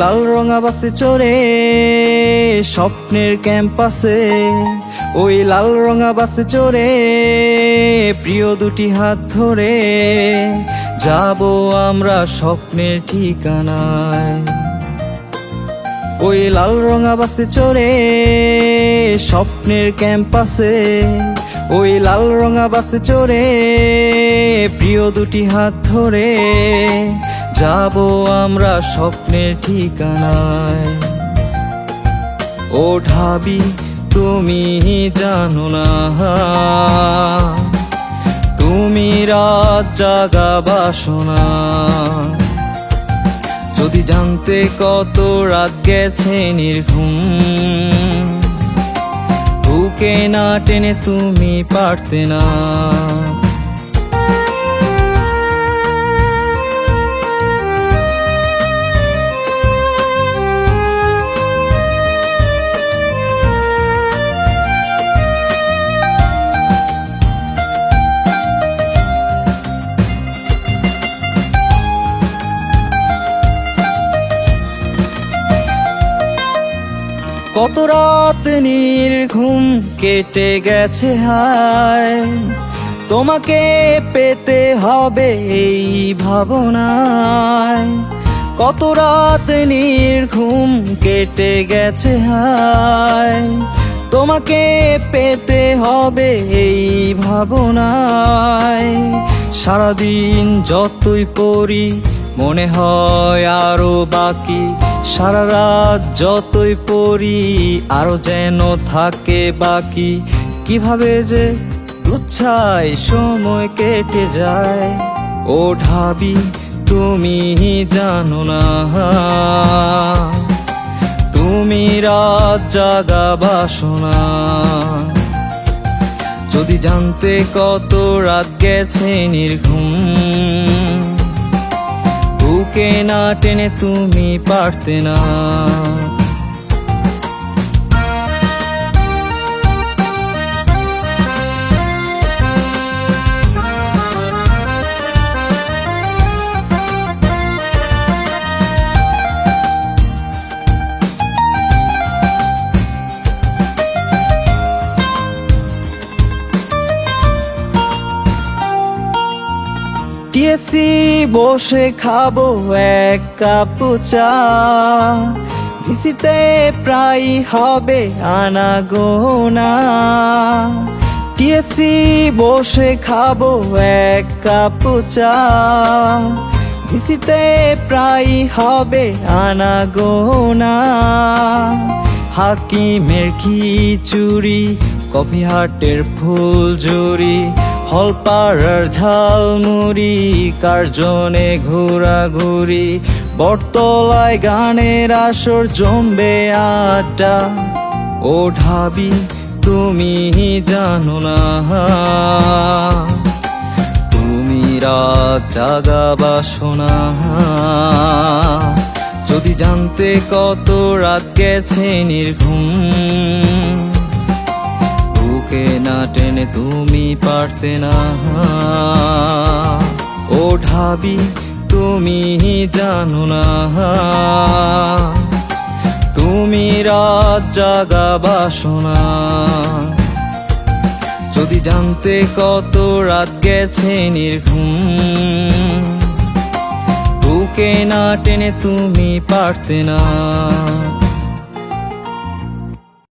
লাল রঙা বাসে চড়ে স্বপ্নের ক্যাম্পাসে। ওই লাল রঙা বাসে চড়ে প্রিয় দুটি হাত ধরে। যাব আমরা স্বপ্নের ঠিকানায়। ওই লাল রঙা বাসে চড়ে স্বপ্নের ক্যাম্পাসে। ওই লাল রঙা বাসে চড়ে প্রিয় দুটি হাত ধরে। যাব আমরা স্বপ্নের ঠিকানায়। ও ঢাবি তুমি জানো না। তুমি রাত জাগা বাসনা। যদি জানতে কত রাত গেছে নির্ঘুম, বুকে না টেনে তুমি পারতে না। কত রাত ঘুম কেটে গেছে হায়। তোমাকে পেতে হবে এই ভাবনায়। কত রাত ঘুম কেটে গেছে হায়। তোমাকে পেতে হবে এই ভাবনায়। সারাদিন যতই পড়ি মনে হয় আরও বাকি। সারা রাত যতই পড়ি, আরও যেন থাকে বাকি। কীভাবে যে উচ্ছায় সময় কেটে যায়, ও ঢাবি তুমি জানো না। তুমি রাত জাগা বাসনা। যদি জানতে কত রাত গেছে নির্ঘুম বুকে না টেনে তুমি পারতে না। টিএসি বসে খাব এক কাপ চা। ভিসিতে প্রায় হবে আনা গোনা টিএসি বসে খাব এক কাপ চা। ভিসিতে প্রায় হবে আনা গোনা হাকিমের খিচুড়ি, কফি হাটের ফুল জুড়ি হলপাড়ার ঝালমুড়ি, কার্জনে ঘোরাঘুরি, বটতলায় গানের আসর, জমবে আড্ডা। ও ঢাবি, তুমি জানো না। তুমি রাত জাগা বাসনা যদি জানতে কত রাত গেছে নির্ঘুম। বুকে না টেনে তুমি পারতে না। ও ঢাবি, তুমি জানো না। তুমি রাত জাগা বাসনা। যদি জানতে কত রাত গেছে নির্ঘুম, বুকে না টেনে তুমি পারতে না।